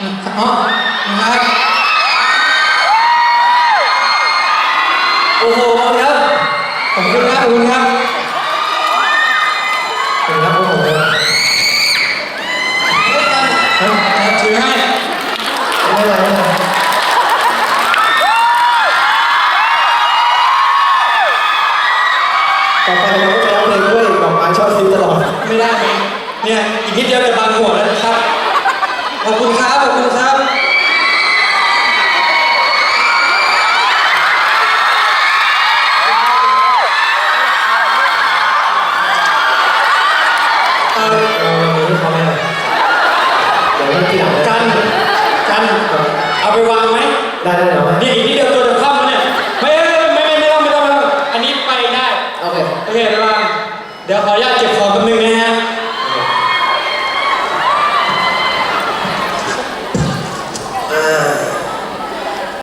อ๋อนะครับโอ้โหครับขอบคุณครับขอบคุณครับขอบคุณครับผมครับถือให้ไม่เป็นไม่เป็นไรต่อไปเราจะร้องเพลงด้วยดอกไม้ชอบทิ้งตลอดไม่ได้เนี่ยอีกนิดเดียวจะบางหัวแล้วนะครับ เขาไม่เดี๋ยวงจันจันเอาไปวางไหมได้ได้เดี๋ยวอีกนิดเดียวตัวจะค่ำแล้วเนี่ยไม่ไม่ไม่ไม่ต้องไม่ต้องอันนี้ไปได้โอเคโอเคระวังเดี๋ยวขออนุญาตเก็บของแป๊บนึ่ง